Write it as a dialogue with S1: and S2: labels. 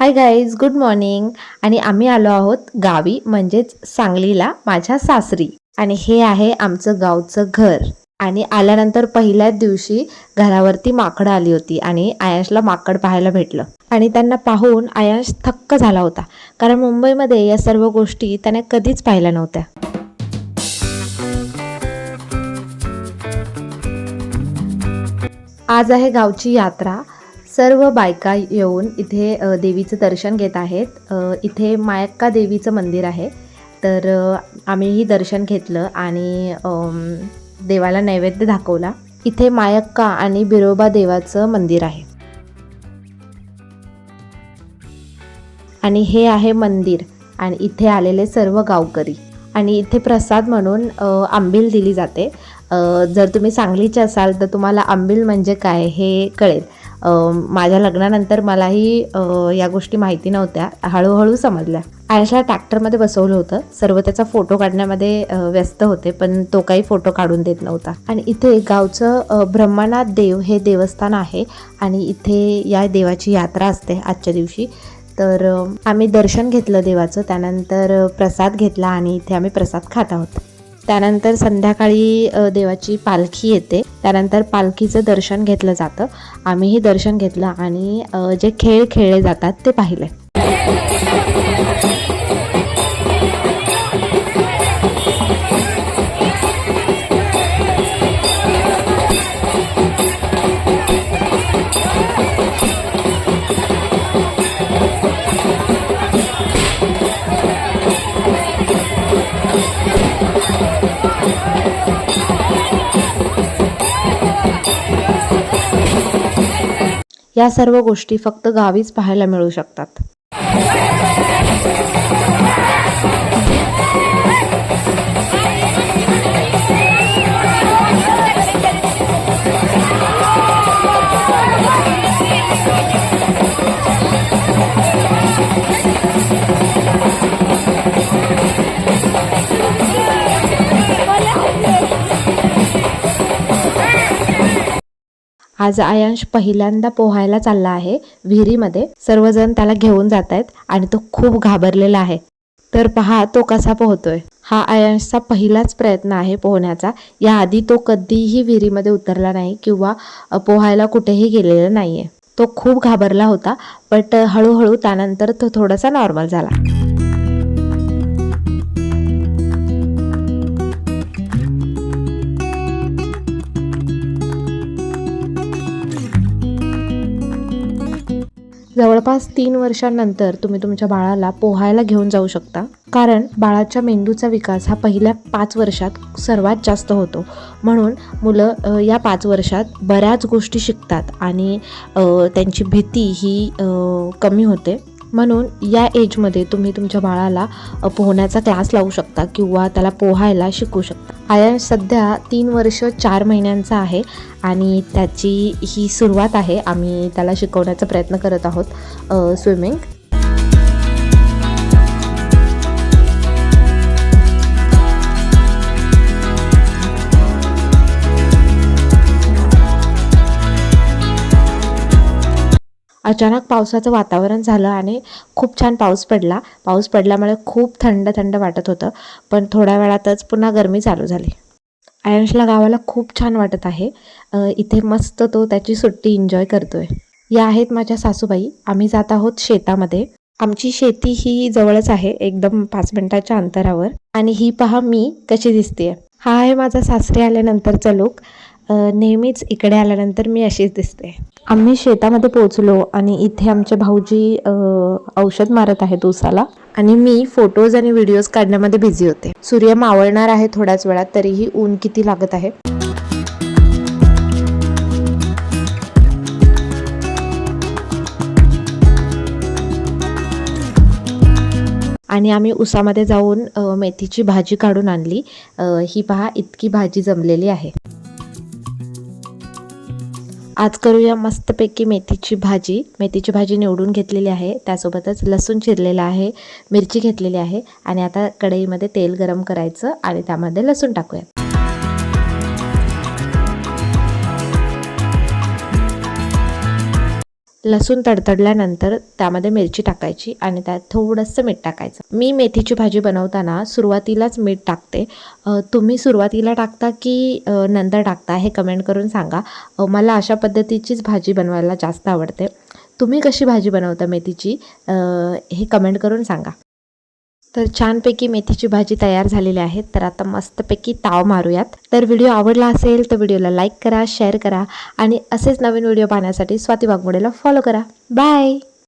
S1: Hi guys good morning आणि आम्ही आलो आहोत गावी म्हणजेच सांगलीला माझ्या सासरी. आणि हे आहे आमचं गावचं घर. आणि आल्यानंतर पहिल्याच दिवशी घरावरती माकडं आली होती आणि आयांशला माकड पाहायला भेटलं. आणि त्यांना पाहून आयांश थक्क झाला होता. कारण मुंबईमध्ये या सर्व गोष्टी त्याने कधीच पाहिल्या नव्हत्या. आज आहे गावची यात्रा. सर्व बायका येऊन इथे देवीचं दर्शन घेत आहेत. इथे मायक्का देवीचं मंदिर आहे. तर आम्हीही दर्शन घेतलं आणि देवाला नैवेद्य दाखवला. इथे मायक्का आणि बिरोबा देवाचं मंदिर आहे. आणि हे आहे मंदिर आणि इथे आलेले सर्व गावकरी. आणि इथे प्रसाद म्हणून आंबील दिली जाते. जर तुम्ही सांगलीचे असाल तर तुम्हाला आंबील म्हणजे काय हे कळेल. माझ्या लग्नानंतर मलाही या गोष्टी माहिती नव्हत्या. हळूहळू समजल्या. आयशला ट्रॅक्टरमध्ये बसवलं होतं. सर्व त्याचा फोटो काढण्यामध्ये व्यस्त होते पण तो काही फोटो काढून देत नव्हता. आणि इथे गावचं ब्रह्मनाथ देव हे देवस्थान आहे आणि इथे या देवाची यात्रा असते आजच्या दिवशी. तर आम्ही दर्शन घेतलं देवाचं त्यानंतर प्रसाद घेतला आणि इथे आम्ही प्रसाद खात आहोत. त्यानंतर संध्याकाळी देवाची पालखी येते. त्यानंतर पालखीचं दर्शन घेतलं जातं. आम्हीही दर्शन घेतलं आणि जे खेळ खेळले जातात ते पाहिले. या सर्व गोष्टी फक्त गावीच पाहायला मिळू शकतात. आज आयांश पहिल्यांदा पोहायला चालला आहे विहिरीमध्ये. सर्वजण त्याला घेऊन जात आहेत आणि तो खूप घाबरलेला आहे. तर पहा तो कसा पोहतोय. हा आयांशचा पहिलाच प्रयत्न आहे पोहण्याचा. याआधी तो कधीही विहिरीमध्ये उतरला नाही किंवा पोहायला कुठेही गेलेला नाहीये. तो खूप घाबरला होता बट हळूहळू त्यानंतर तो थोडासा नॉर्मल झाला. जवळपास तीन वर्षांनंतर तुम्ही तुमच्या बाळाला पोहायला घेऊन जाऊ शकता. कारण बाळाच्या मेंदूचा विकास हा पहिल्या पाच वर्षात सर्वात जास्त होतो. म्हणून मुलं या पाच वर्षात बऱ्याच गोष्टी शिकतात आणि त्यांची भीती ही कमी होते. म्हणून या एजमध्ये तुम्ही तुमच्या बाळाला पोहण्याचा क्लास लावू शकता किंवा त्याला पोहायला शिकू शकता. आयन सध्या तीन वर्ष चार महिन्यांचा आहे आणि त्याची ही सुरुवात आहे. आम्ही त्याला शिकवण्याचा प्रयत्न करत आहोत स्विमिंग. अचानक पावसाचं वातावरण झालं आणि खूप छान पाऊस पडला. पाऊस पडल्यामुळे खूप थंड थंड वाटत होतं. पण थोड्या वेळातच पुन्हा गरमी चालू झाली. आयांशला गावाला खूप छान वाटत आहे. इथे मस्त तो त्याची सुट्टी एन्जॉय करतोय. या आहेत माझ्या सासूबाई. आम्ही जात आहोत शेतामध्ये. आमची शेती ही जवळच आहे एकदम पाच मिनिटाच्या अंतरावर. आणि ही पहा मी कशी दिसते हा आहे माझा सासरे आल्यानंतरचा लुक नेहमीच इकडे आल्यानंतर मी अशीच दिसते. आम्ही शेतामध्ये पोहोचलो आणि इथे आमचे भाऊजी औषध मारत आहेत ऊसाला. आणि मी फोटोज आणि व्हिडिओज काढण्यामध्ये बिझी होते. सूर्य मावळणार आहे थोड्याच वेळात तरीही ऊन किती लागत आहे? आणि आम्ही उसामध्ये जाऊन मेथीची भाजी काढून आणली. ही पहा इतकी भाजी जमलेली आहे. आज करूया मस्तपैकी मेथीची भाजी. मेथीची भाजी निवडून घेतलेली आहे. त्यासोबतच लसूण चिरलेला आहे मिरची घेतलेली आहे आणि आता कढईमध्ये तेल गरम करायचं आणि त्यामध्ये लसूण टाकूयात. लसूण तडतडल्यानंतर त्यामध्ये मिरची टाकायची आणि त्यात थोडंसं मीठ टाकायचं. मी मेथीची भाजी बनवताना सुरुवातीलाच मीठ टाकते. तुम्ही सुरुवातीला टाकता की नंतर टाकता हे कमेंट करून सांगा. मला अशा पद्धतीचीच भाजी बनवायला जास्त आवडते. तुम्ही कशी भाजी बनवता मेथीची? हे कमेंट करून सांगा. तर छानपैकी मेथीची भाजी तयार झालेली आहे. तर आता मस्तपैकी ताव मारूयात. तर व्हिडिओ आवडला असेल तर व्हिडिओला लाईक करा शेअर करा आणि असेच नवीन व्हिडिओ पाहण्यासाठी स्वाती वाघमोडेला फॉलो करा. बाय!